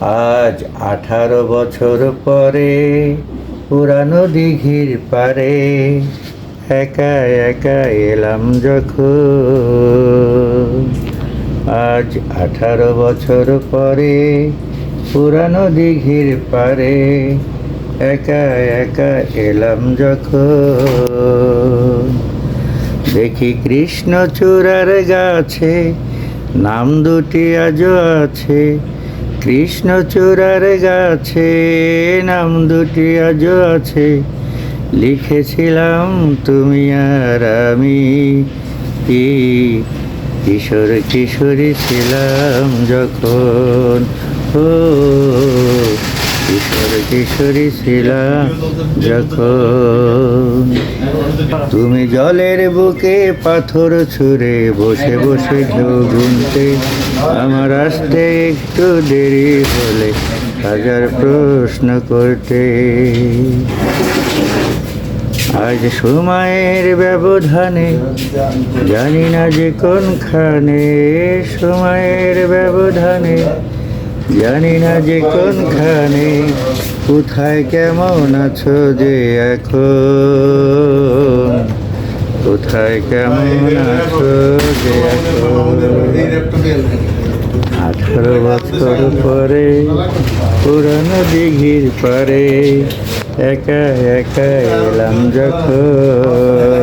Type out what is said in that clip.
আজ আঠারো বছর পরে পুরানো দিঘির পারে একা একা এলাম যখন। আজ আঠারো বছর পরে পুরানো দিঘির পারে একা একা এলাম যখন। দেখি কৃষ্ণচূড়ার গাছে নাম দুটি আজও আছে। কৃষ্ণচূড়ার গাছে নাম দুটি আজও আছে। লিখেছিলাম তুমি আর আমি। কি কিশোর কিশোরী ছিলাম যখন? ও, কিশোর কিশোরী ছিলাম যখন? তুমি জলের বুকে পাথর ছুঁড়ে বসে বসে গুনতে আমার আসতে একটু দেরি হলে হাজার প্রশ্ন করতে। আজ সময়ের ব্যবধানে জানি না যে কোনখানে সময়ের ব্যবধানে জানি না যে কোনখানে কোথায় কেমন আছো যে এখন? কোথায় কেমন আছো যে এখন? আঠারো বছর পরে, পুরানো দিঘির পরে, একা একা এলাম যখন।